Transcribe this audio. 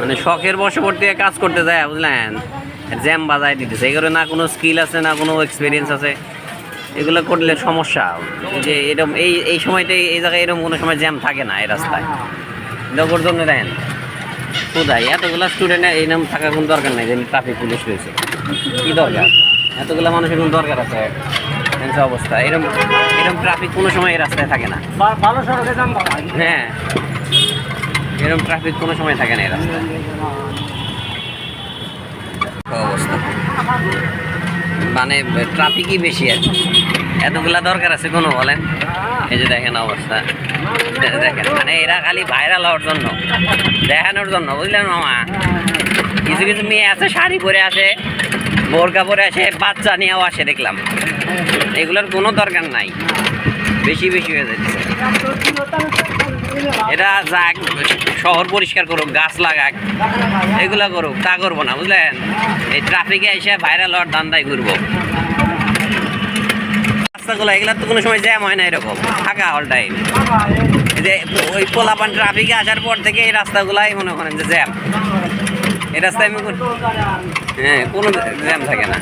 মানে শখের বশবর্তী কাজ করতে যায় বুঝলেন? জ্যাম বাজায় দিতেছে। এগুলো না কোনো স্কিল আছে না কোনো এক্সপিরিয়েন্স আছে। এগুলো করলে সমস্যা। যে এরকম এই এই সময়তে এই জায়গায় এরকম কোনো সময় জ্যাম থাকে না এই রাস্তায়। দগর জন্য দেন কোথায়? এতগুলো স্টুডেন্টের এই নাম থাকার কোনো দরকার নেই যে ট্রাফিক পুলিশ রয়েছে। কী দরকার? এতগুলো মানুষের কোনো দরকার আছে? অবস্থা। এরকম এরকম ট্রাফিক কোনো সময় এই রাস্তায় থাকে না। ভালো সড়কে হ্যাঁ। এরকম ট্রাফিক কোনো সময় থাকে না অবস্থা। মানে ট্রাফিকই বেশি কি। এতগুলা দরকার আছে কোনো বলেন? এই যে দেখেন অবস্থা। দেখেন মানে এরা খালি ভাইরাল হওয়ার জন্য, দেখানোর জন্য, বুঝলেন মামা? কিছু কিছু মেয়ে আছে, শাড়ি পরে আসে বোরকা পরে আসে বাচ্চা নিয়েও আসে, দেখলাম। এগুলোর কোনো দরকার নাই। বেশি বেশি হয়ে যাচ্ছে। এটা যাক, শহর পরিষ্কার করুক, গাছ লাগাক, এগুলা করুক, তা করব না, বুঝলেন? এই ট্রাফিকে এসে ভাইরাল হওয়ার ধান্দায় ঘুরবো। রাস্তাগুলো এগুলা তো কোনো সময় জ্যাম হয় না এরকম, ফাঁকা অল টাইম যে ওই পোলাপান ট্রাফিকে আসার পর থেকে এই রাস্তাগুলাই মনে করেন যে জ্যাম এই রাস্তায় আমি হ্যাঁ কোনো জ্যাম থাকে না।